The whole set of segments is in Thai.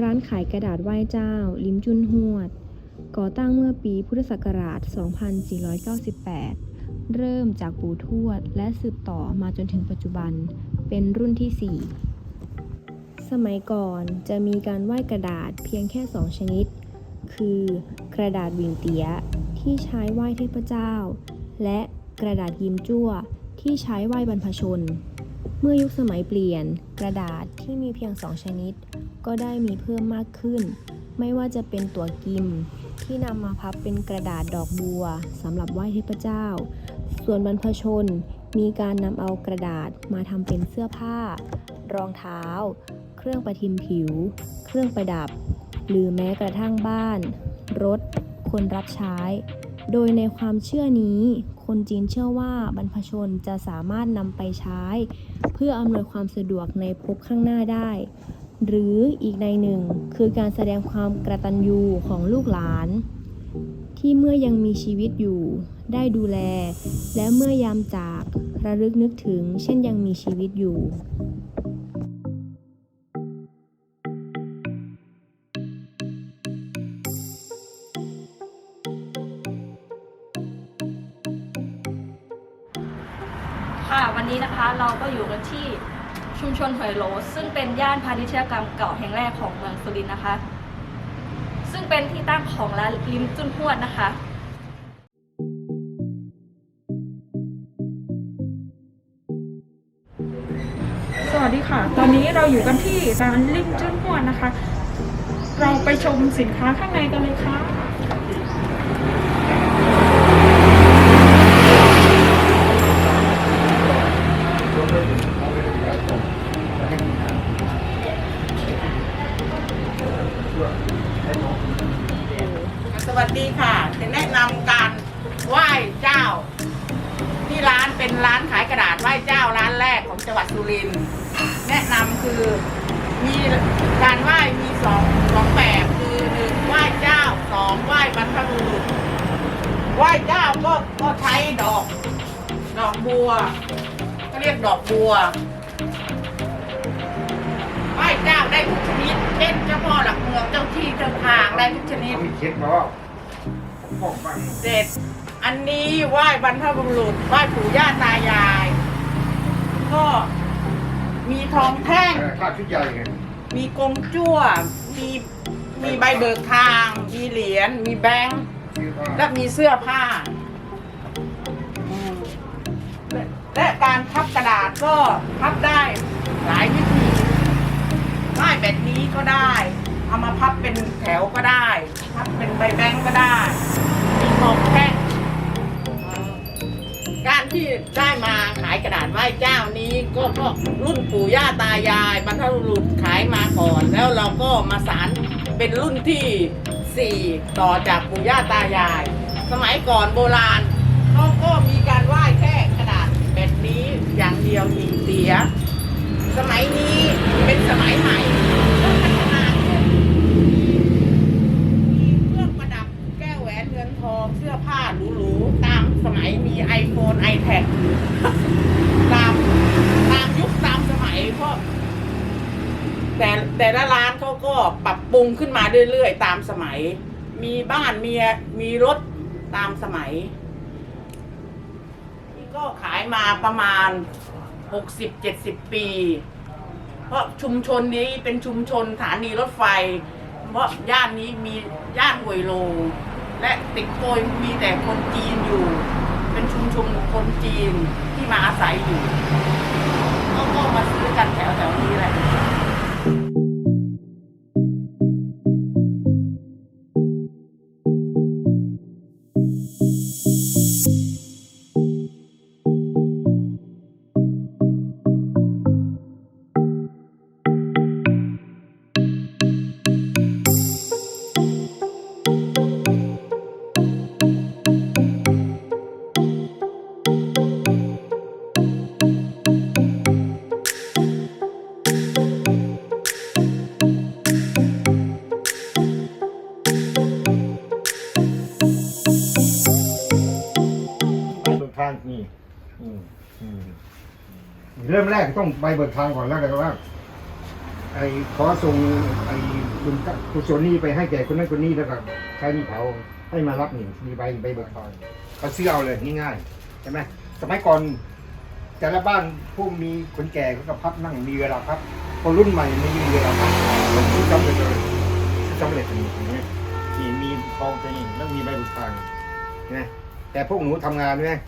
ร้านขายกระดาษไหว้เจ้า ลิมจุนหวด ก่อตั้งเมื่อปีพุทธศักราช 2498 เริ่มจากปู่ทวด และสืบต่อมาจนถึงปัจจุบัน เป็นรุ่นที่ 4 สมัยก่อนจะมีการไหว้กระดาษเพียงแค่ 2 ชนิด คือกระดาษวิงเตียที่ใช้ไหว้เทพเจ้า และกระดาษยิมจั่วที่ใช้ไหว้บรรพชน เมื่อยุคสมัยเปลี่ยน กระดาษที่มีเพียงสองชนิด ก็ได้มีเพิ่มมากขึ้น ไม่ว่าจะเป็นตัวกิม ที่นำมาพับเป็นกระดาษดอกบัวสำหรับไหว้เทพเจ้า ส่วนบรรพชนมีการนำเอากระดาษมาทำเป็นเสื้อผ้า รองเท้า เครื่องประทิมผิว เครื่องประดับ หรือแม้กระทั่งบ้าน รถ คนรับใช้ โดยในความเชื่อนี้ คนจีนเชื่อว่าบรรพชนจะสามารถนำไปใช้ เพื่ออำนวยความสะดวกในภพข้างหน้าได้ หรืออีกในหนึ่งคือการแสดงความกระตันยูของลูกหลาน ที่เมื่อยังมีชีวิตอยู่ ได้ดูแล และเมื่อยามจากระลึกนึกถึง เช่นยังมีชีวิตอยู่ ค่ะ วันนี้นะคะเราก็อยู่กันที่ชุมชนหอยโหลซึ่งเป็นย่านพาณิชยกรรมเก่าแห่งแรกของเมืองสุรินทร์นะคะ ซึ่งเป็นที่ตั้งของร้านลิมจุนหวดนะคะสวัสดีค่ะ ตอนนี้เราอยู่กันที่ร้านลิมจุนหวนนะคะ เราไปชมสินค้าข้างในกันเลยค่ะ สวัสดีค่ะจะแนะนำการไหว้เจ้า ที่ร้านเป็นร้านขายกระดาษไหว้เจ้าร้านแรกของจังหวัดสุรินทร์แนะนำคือมีการไหว้มีสองสองแบบคือหนึ่งไหว้เจ้าสองไหว้บรรพบุรุษไหว้เจ้าก็ก็ใช้ดอก ดอกบัว ก็เรียกดอกบัวไหว้เจ้าได้ทุกช เช่นเจ้าพ่อหลักเมืองเจ้าที่เจ้าทางได้ทุกชนิดมีคิดมาว่าบอกบ้างเสร็จ อันนี้ไหว้บรรพบุรุษไหว้ปู่ย่าตายาย ก็มีทองแท่งค่าชุดใหญ่ไงมีกงจั่ว มีมีใบเบิกทาง มีเหรียญ มีแบงค์คือว่าและมีเสื้อผ้าอืมและและการพับกระดาษก็พับได้หลายวิธี ได้แบบนี้ก็ได้ เอามาพับเป็นแถวก็ได้ พับเป็นใบแบงค์ก็ได้มีทองแท่งการที่ได้มาขายกระดาษไหว้เจ้านี้ก็เพราะรุ่นปู่ย่าตายายบรรพบุรุษขายมาก่อน แล้วเราก็มาสารเป็นรุ่นที่สี่ต่อจากปู่ย่าตายาย สมัยก่อนโบราณเขาก็มีการไหว้แค่กระดาษแบบนี้อย่างเดียวหิงเตีย สมัยนี้ เป็นสมัยใหม่ก็พัฒนาขึ้นมีเครื่องประดับแก้วแหวนเงินทองเสื้อผ้าหรูๆตามสมัยมี iPhone iPad ตามตามยุคตามสมัยเพราะแต่แต่ละร้านเขาก็ปรับปรุงขึ้นมาเรื่อยๆ ตามสมัย มีบ้านมีมีรถตามสมัยนี่ก็ขายมาประมาณ60-70ปี เพราะชุมชนนี้เป็นชุมชนสถานีรถไฟ เพราะย่านนี้มีย่านหวยโล และติดโกยมีแต่คนจีนอยู่ เป็นชุมชนคนจีนที่มาอาศัยอยู่ก็มาซื้อกันแถวแถวๆนี้แหละางนี่อืมอืมเริ่มแรกต้องใบเบิกทางก่อนแล้วกันว่าไอ้ขอส่งไอ้บุญกุศลนี้ไปให้แก่คนนั้นคนนี้แล้วก็ใช้นี่เผาให้มารับนี่มีใบใบเบิกทองเขาซื้อเอาเลยง่ายๆใช่ไหมสมัยก่อนแต่ละบ้านผู้มีคนแก่เขาก็พับนั่งมีเวลาพับคนรุ่นใหม่ไม่มีเวลาพับมันซื้อจำเลยเลยซื้อจำเลยนี่อย่างเงี้ยนี่มีทองไปนี่แล้วมีใบบุญทางนะแต่พวกหนูทำงานเนี่ย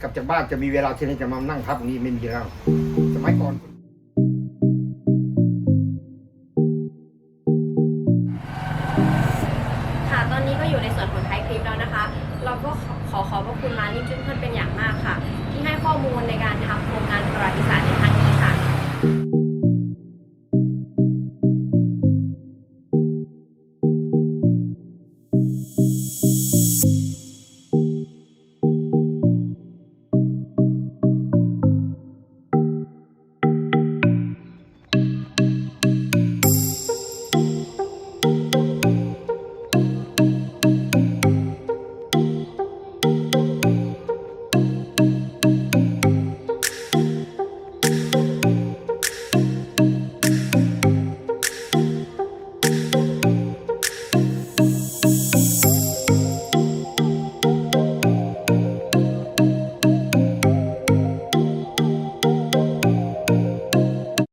กลับจากบ้านจะมีเวลาที่จะมานั่งพับตรงนี้ไม่มีแล้ว สมัยก่อน ค่ะตอนนี้ก็อยู่ในส่วนของท้ายคลิปแล้วนะคะ เราก็ขอขอบพระคุณร้านลิมจุนเพื่อนเป็นอย่างมากค่ะ ที่ให้ข้อมูลในการทำโครงงานประวัติศาสตร์ในครั้ง